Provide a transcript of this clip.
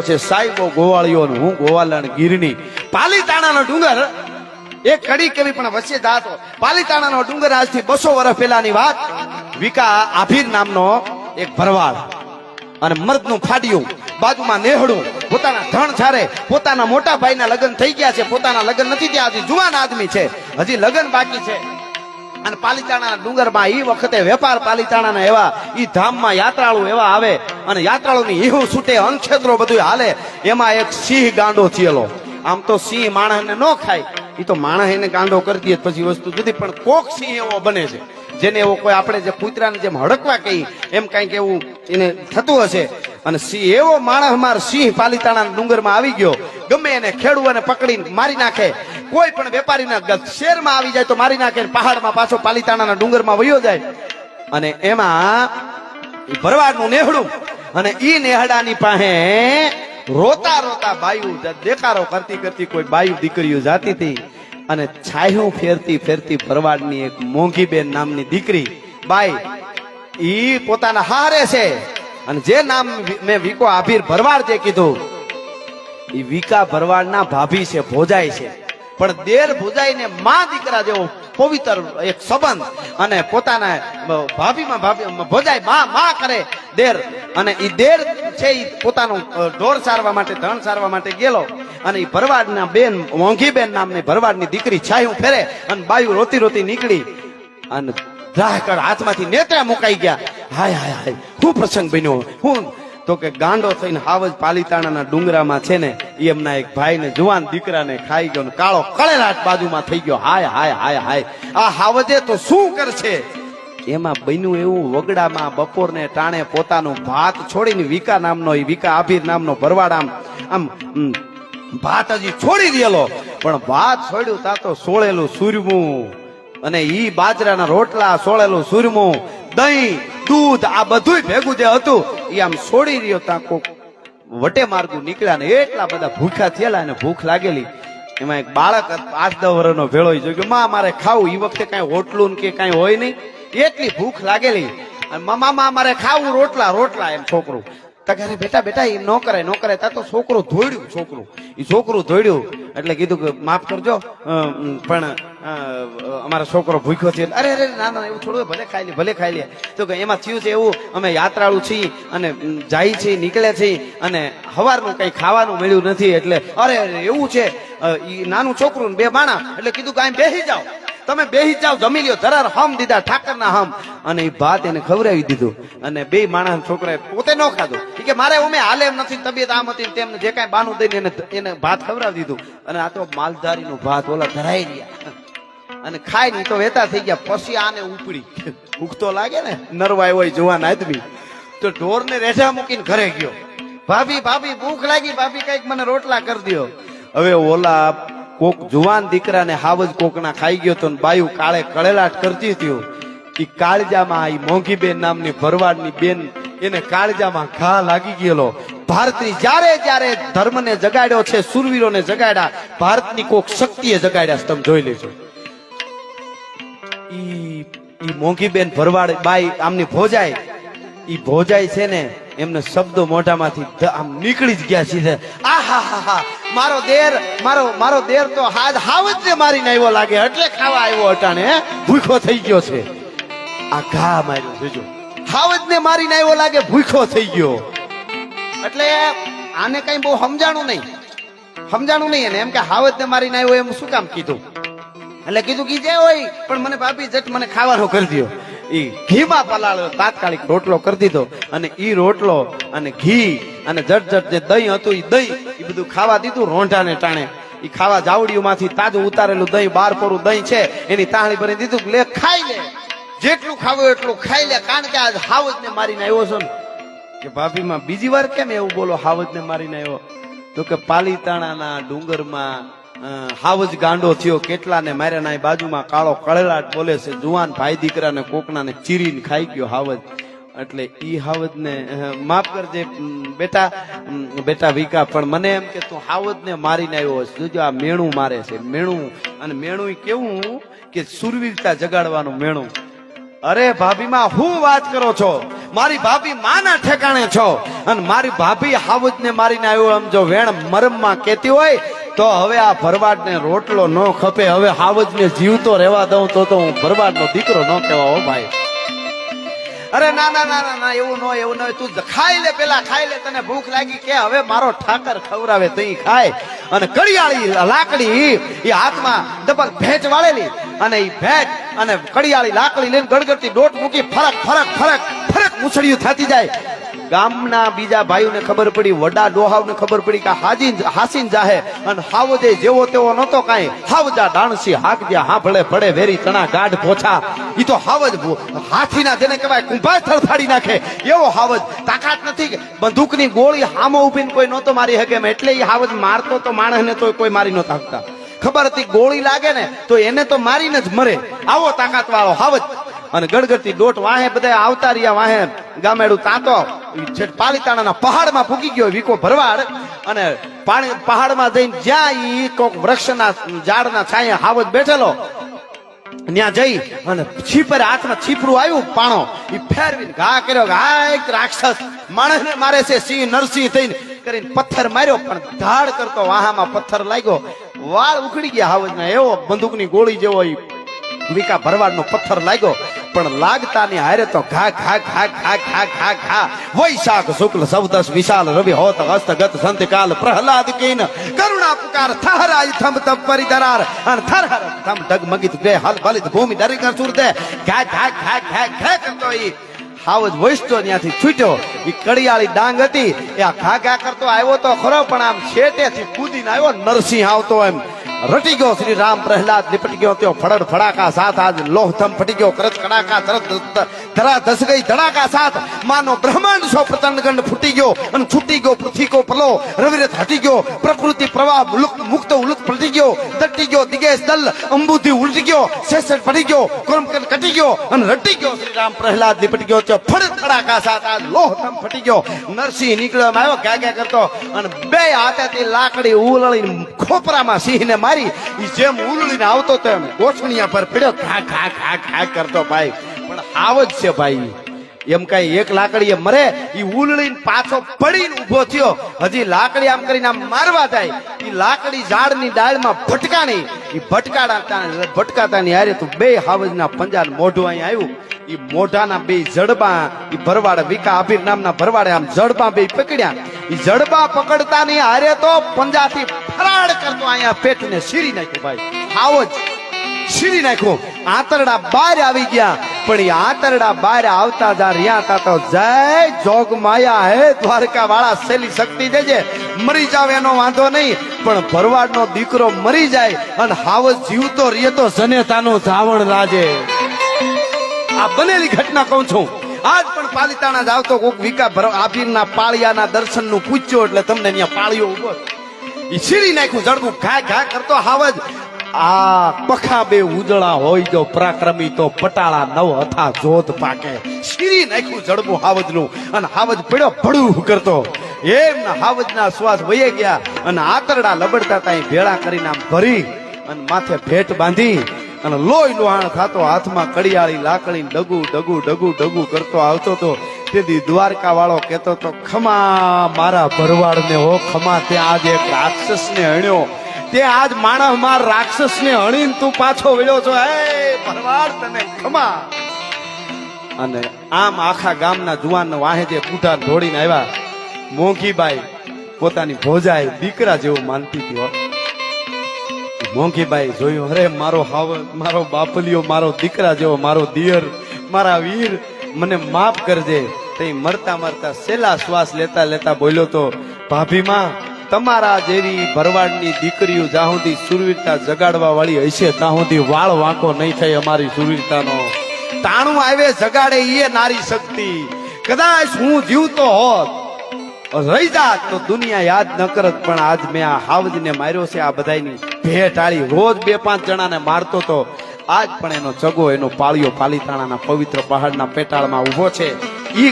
છે, સાહેબો ગોવાલણ ગીરની. પાલીતાણાનો ડુંગર એક કડી કેવી પણ વચ્ચે જાતો. પાલીતાણાનો ડુંગર આજથી બસો વર્ષ પહેલાની વાત. વિકા આભીર નામનો એક ભરવાડ. અને મર્દનું ફાડ્યું બાજુમાં નેહડું. પોતાના ધણ છારે પોતાના મોટા ભાઈના લગ્ન થઈ ગયા છે. પોતાના લગ્ન નથી થયા હજી જુવાન આદમી છે. હજી લગ્ન બાકી છે. અને પાલીતાણા ડુંગરમાં એ વખતે વેપાર પાલીતાણાના એવા એ ધામમાં યાત્રાળુ એવા આવે અને યાત્રાળુની ઈહું છૂટે અનક્ષેત્રો બધું હાલે. એમાં એક સિંહ ગાંડો થયેલો. આમ તો સિંહ માણસને ન ખાય. એ તો માણસ એને ગાંડો કરી દે પછી વસ્તુ જુદી પણ કોક સિંહ એવો બને છે. જેને એવો કોઈ આપણે જે કૂતરાને જેમ હડકવા કહી, એમ કાંઈક એવું એને થતું હશે. અને સિંહ એવો માણસ, માર સિંહ પાલીતાણા ડુંગરમાં આવી ગયો. ગમે એને ખેડૂ અને પકડીને મારી નાખે. કોઈ પણ વેપારીના શેરમાં આવી જાય તો મારી નાખે પહાડમાં પાછો પાલીતાણાના ડુંગરમાં વયો જાય. અને એમાં ભરવાડનું નેહડું અને ઈ નેહડાની પાસે રોતા રોતા બાયુ દેકારો કરતી કરતી કોઈ બાયુ દીકરીઓ જાતી હતી. અને છાયું ફેરતી ફેરતી ભરવાડની એક મોંઘી બેન નામની દીકરી બાઈ ઈ પોતાના હારે છે. અને જે નામ મેં વિકો આભીર ભરવાડ જે કીધું, ઈ વિકા ભરવાડના ભાભી છે ભોજાય છે. પણ દેર ભુજાઈને મા દીકરા જેવો પવિત્ર એક સંબંધ અને પોતાના ભાભીમાં ભાભી ભોજાય, મા મા કરે દેર. અને એ દેર છે એ પોતાનું ઢોર સારવા માટે, ધણ સારવા માટે ગયેલો. અને એ ભરવાડના બેન મોંઘી બેન નામની ભરવાડની દીકરી છાયું ફેરે અને બાયુ રોતી રોતી નીકળી. અને રાહકડ હાથમાંથી નેત્રા મુકાઈ ગયા. હાય હાય હાય શું પ્રસંગ બન્યો. હું તો કે ગાંડો થઈને હાવજ પાલીતાણાના ડુંગરામાં છે ને એમના એક ભાઈને જુવાન દીકરાને ખાઈ ગયો કાળો કળેલાટ બાજુમાં થઈ ગયો. હાય હાય હાય હાય. આ હાવજે તો શું કરશે? એમાં બન્યું એવું વગડામાં બપોરને ટાણે પોતાનું ભાત છોડીને વિકા નામનો વિકા આભીર નામનો ભરવાડામ આમ ભાત હજી છોડી દેલો. પણ ભાત છોડ્યું તા તો સોળેલું સૂરમું. અને ઈ બાજરાના રોટલા, સોળેલું સુરમું. દહીં, દૂધ, આ બધુંય ભેગું જે હતું ઈ આમ છોડી રહ્યો ત્યાં કોક. વટે માર્ગું નીકળ્યા ને એટલા બધા ભૂખ્યા થયેલા અને ભૂખ લાગેલી. એમાં એક બાળક આઠ દસ વર્ષનો ભેળો જો કે માં, મારે ખાવું એ વખતે કાંઈ હોટલું કે કાંઈ હોય નહીં. એટલી ભૂખ લાગેલી. અને મામા મારે ખાવું, રોટલા રોટલા. એમ છોકરું. તો કે અરે બેટા બેટા એ ન કરાય ન કરાય. તા તો છોકરું ધોડ્યું છોકરું. એ છોકરું ધોડ્યું એટલે કીધું કે, માફ કરજો પણ અમારો છોકરો ભૂખ્યો છે. અરે અરે ના ના, એવું થોડું ભલે ખાઈ લે, ભલે ખાઈ લે. તો કે એમાં થયું છે એવું, અમે યાત્રાળુ છીએ અને જાય છે, નીકળે છે અને હવારનું કંઈ ખાવાનું મળ્યું નથી એટલે, અરે અરે, એવું છે. નાનું છોકરું બે માણા, એટલે કીધું કે આમ બેસી જાઓ. તમે બેસી જાઓ, જમી લ્યો ધરાર હમ દીધા, ઠાકરના હમ. અને એ ભાત એને ખવડાવી દીધું. અને બે માણસ છોકરાએ પોતે ન ખાધું. કે મારે ઉમે હાલે એમ નથી, તબિયત આમ હતી તેમને જે કાંઈ બાનું દઈને એને એને ભાત ખવડાવી દીધું. અને આ તો માલધારીનું ભાત, ઓલા ધરાઈ રહ્યા. અને ખાઈ નહીં તો વેતા થઈ ગયા, પછી આને ઉપડી. ભૂખ તો લાગે ને, નરવાય હોય જુવાન આદમી. તો ઢોરને રેઠા મૂકીને ઘરે ગયો. ભાભી ભાભી, ભૂખ લાગી, ભાભી, કંઈક મને રોટલા કરી દ્યો. હવે ઓલા કોક જુવાન દીકરાને હાવજ કોકના ખાઈ ગયો તો ને બાયુ કાળે કળેલાટ કરતી હતી. એ કાળજામાં એ મોંઘી બેન નામની ભરવાડની બેન, એને કાળજામાં ઘા લાગી ગયેલો. ભારતની જ્યારે જ્યારે ધર્મને જગાડ્યો છે, સુરવીરોને જગાડ્યા, ભારતની કોક શક્તિએ જગાડ્યા તમે જોઈ લેજો. ઈ ઈ મોંઘી બેન ભરવાડ બાઈ આમની ભોજાઈ. ઈ ભોજાય છે ને, એમને શબ્દો મોઢામાંથી આમ નીકળી જ ગયા સીધે. આહા હા હા મારો દેર, મારો મારો દેર તો હાથ હાવજ ને મારીને આવ્યો લાગે, એટલે ખાવા આવ્યો અટાણે ભૂખો થઈ ગયો છે. આ ઘા માર્યો જોજો હાવજ ને મારીને આવ્યો લાગે, ભૂખો થઈ ગયો. એટલે આને કઈ બહુ સમજાણું નહીં. સમજાણું નહીં એને. એમ કે હાવજ ને મારીને આવ્યો એમ શું કામ કીધું? એટલે કીધું કે જે હોય, પણ મને ભાભી જટ મને ખાવાનો કરી દો ઈ ઘીમાં પલાળ્યો, તાત્કાલિક રોટલો કરી દીધો. અને ઈ રોટલો અને ઘી અને જટ જટ જે દહીં હતું, ઈ દહીં, ઈ બધું ખાવા દીધું, રોંઢાને ટાણે. ઈ ખાવા જાવડીઓમાંથી તાજું ઉતારેલું દહીં બાર પોરું દહીં છે, એની તાહણી ભરી દીધું લે, ખાઈ લે. જેટલું ખાવું એટલું ખાઈ લે, કારણ કે આજ હાવજ ને મારીને આવ્યો છો ને. કે ભાભીમાં બીજી વાર કેમ એવું બોલો હાવજ ને મારીને આવ્યો? તો કે પાલીતાણાના ડુંગરમાં હાવજ ગાંડો થયો, કેટલાને માર્યા ના બાજુમાં કાળો કળેલાટ બોલે છે, જુવાન ભાઈ દીકરાને કોકનાને ચીરીને ખાઈ ગયો હાવજ એટલે ઈ હાવજ ને માફ કરજે બેટા બેટા વિકા પણ મને એમ કે તું હાવજને મારીને આવ્યો છે જોજો આ મેણું મારે છે, મેણું. અને મેણું કેવું કે સુરવીરતા જગાડવાનું મેણું. અરે ભાભીમાં હું વાત કરો છો? મારી ભાભી માના ઠેકાણે છો? અને મારી ભાભી હાવજ ને મારીને આવ્યો એમ જો વેણ મરમમાં કેતી હોય તો હવે આ ભરવાડ ને રોટલો ન ખપે, હવે હાવજ ને જીવતો રહેવા દઉં તો તો હું ભરવાડ નો દીકરો ન કહેવા હો ભાઈ. અરે ના ના ના ના ના, એવું ન એવું ન. તું ખાઈ લે પેલા, ખાઈ લે, તને ભૂખ લાગી કે હવે મારો ઠાકર ખવરાવે તું ખાય. અને કડિયાળી લાકડી એ હાથમાં ડબલ ભેંચ વાળેલી અને એ ભેંચ અને કડિયાળી લાકડી લઈને ગડગડતી ડોટ મૂકી ફરક ફરક ફરક ફરક મૂછડિયું થતી જાય. ગામના બીજા ભાઈઓને ખબર પડી, વડા ડોહાવને ખબર પડી કે હાજી હાસીન જાહે. અને હાવજે જેવો તેવો નતો કાંઈ. હાવજા ડાણસી હાકજ્યા હાંભળે પડે વેરી તણા ગાઢ પોછા. ઈ તો હાવજ હાથીના જેને કહેવાય કુંભા થરથાડી નાખે. એવો હાવજ. તાકાત નથી બંદૂકની ગોળી હામો ઉભીને કોઈ નહોતો મારી એમ. એટલે ઈ હાવજ મારતો તો માણસને તો કોઈ મારી નહોતા શકતા. ખબર હતી ગોળી લાગે ને, તો એને તો મારીને જ મરે. આવો તાકાત વાળો હાવજ. અને ગડગડતી દોટ વાહે બધા આવતા રહ્યા વાહે. ગામેડું તાતો પાલીતાણાના પહાડમાં ફૂકી ગયો વિકો ભરવાડ. અને પાણી, પહાડમાં જઈને જ્યાં ઈ કોક વૃક્ષના ઝાડના છાંયે હાવજ બેઠેલો, ત્યાં જઈ અને છીપર હાથમાં છીપરું આવ્યું પાણો. એ ફેરવીને ઘા કર્યો ઘા એક રાક્ષસ માણસને મારે છે, સિંહ, નરસિંહ થઈને કરીને પથ્થર માર્યો, પણ ધાડ કરતો વાહામાં પથ્થર લાગ્યો. વાળ ઉખડી ગયા હાવજના, એવો બંદૂકની ગોળી જેવો ઈ વિકા ભરવાડનો પથ્થર લાગ્યો, પણ લાગતા ને હારે તો ઘા ઘા ઘા ઘા ઘા ઘા ઘા. વૈશાખ શુક્લ સૌદસ વિશાલ રવિ હોત હસ્તગત સંતકાલ સંત કાલ પ્રહલાદ કીન. કરુણા પુકાર થહરાય થમ તમ પરિદરાર અને થર હર થમ ડગમગિત બે હલ બલિત ભૂમિ ડરી કર સુરતે ઘા ઘા ઘા ઘા ઘા કરતો ઈ હાવજ વૈષ્ણો ત્યાંથી છૂટ્યો. ઈ કડિયાળી ડાંગ હતી. એ ઘા ઘા કરતો આવ્યો તો ખરો, પણ આમ છેટેથી કૂદીને આવ્યો, નરસિંહ આવતો એમ. રટી ગયો, શ્રી રામ પ્રહલાદ લીપટી ગયો ત્યો ફડડ ફડાકા સાથ, આજ લોહથમ ફટી ગયો કરત કડાકા, તરત ધરા ધસ ગઈ ધડાકા સાથ, માનો બ્રહ્માંડ સો પ્રચંડ ફૂટી ગયો અને છૂટી ગયો પૃથ્વી કો પલો, રવિરથ હટી ગયો, પ્રકૃતિ પ્રવાહ મુલુક મુક્ત ઉલુક પલટી ગયો તટી ગયો, દિગેશ દલ અંબુથી ઉલટી ગયો શેષ પડી ગયો, કર્મ કટી ગયો અને રટી ગયો, શ્રી રામ પ્રહલાદ લીપટી ગયો ત્યો ફડડ ફડાકા સાથ, આજ લોહથમ ફટી ગયો. નરસિંહ નીકળ્યો આવ્યો ગયા ગયા કરતો? અને બે હાથેથી લાકડી ઉલળી ખોપરામાં સિંહને મારી ઈ જેમ ઉલળીને આવતો તેમ ગોઠણિયા પર પડ્યો ઘા ઘા ઘા ઘા કરતો ભાઈ. પણ આવ છે ભાઈ. એમ કઈ એક લાકડીએ મરે એ ઉલડીને પાછો પડીને ઊભો થયો. હજી લાકડી આમ કરીને આમ મારવા જાય. એ લાકડી ઝાડની ડાળમાં ભટકાણી. એ ભટકાડા ભટકાતાની હારે તો બે હાવજના પંજા મોઢું અહીં આવ્યું. એ મોઢાના બે જડબા એ ભરવાડ વિકા આભીર નામના ભરવાડે આમ જડબા બે પકડ્યા. જડબા પકડતા ની હારે તો પંજાથી ફરાડ કરતો અહીંયા પેટને શીરી નાખ્યો ભાઈ. આવો જ. શીરી નાખ્યું. આંતરડા બહાર આવી ગયા. પણ એ આંતરડા બહાર આવતા જા રહ્યા તા તો જય જોગ માયા હે દ્વારકા વાળા સેલી શક્તિ દેજે. મરી જાવ એનો વાંધો નહીં, પણ ભરવાડનો દીકરો મરી જાય અને હાવજ જીવતો રહે તો જનેતાનું ધાવણ લાજે. આ બનેલી ઘટના કહું છું. આજ પણ પાલિતાણા જ આવતો કોક વિકા ભર આભીરના પાળિયાના દર્શનનું પૂછ્યો એટલે તમને અહીંયા પાળિયો ઊભો એ છીરી નાખ્યું, જડબું ઘા ઘા કરતો હાવજ આ પખા બે ઉજળા હોય જો પરાક્રમી તો પટાળા નવ હથા જોત પાકે. છીરી નાખ્યું જડબું હાવજનું અને હાવજ પડ્યો ભડું કરતો. એમના હાવજના શ્વાસ વહી ગયા અને આતરડા લબડતા ત્યાં ભેળા કરીને આમ ભરી અને માથે ભેટ બાંધી. અને લોહી લોહાણ ખાતો હાથમાં કડિયાળી, લાકડી, ડગુ ડગુ ડગુ ડગુ કરતો આવતો તો તેથી દ્વારકા વાળો કેતો તો, ખમા, મારા ભરવાડ ને હો, ખમા તે આજ એક રાક્ષસ ને હણ્યો. તે આજ માણસ માર રાક્ષસ ને હણીને તું પાછો વળ્યો છો. હે, ભરવાડ, તને ખમા. અને આમ આખા ગામના જુવાન વાહે જે પૂઠા દોડીને આવ્યા, મોંઘીબાઈ, પોતાની ભોજાએ દીકરા જેવું માનતી હતી હો મોંઘીબાઈ જોયું. અરે, મારો હાવ, મારો બાપલિયો મારો દીકરા જેવો, મારો દિયર, મારા વીર, મને માફ કરજે. તે મરતા મરતા સેલા શ્વાસ લેતા લેતા બોલ્યો તો ભાભીમાં તમારા જેવી ભરવાડની દીકરીઓ જ્યાં સુધી સુરવીરતા જગાડવા વાળી હશે, ત્યાં સુધી વાળ વાંકો નહીં થાય અમારી સુરવીરતાનો. તાણું આવે, જગાડે એ નારી શક્તિ. કદાચ હું જીવતો હોત રહી જાત તો દુનિયા યાદ ન કરત, પણ આજ મેં આ હાવજને માર્યો છે, આ બધાયની ભેટ આળી રોજ બે પાંચ જણાને મારતો તો આજ પણ એનો ચગો એનો પાળિયો પાલીતાણાના પવિત્ર પહાડના પેટાળમાં ઊભો છે.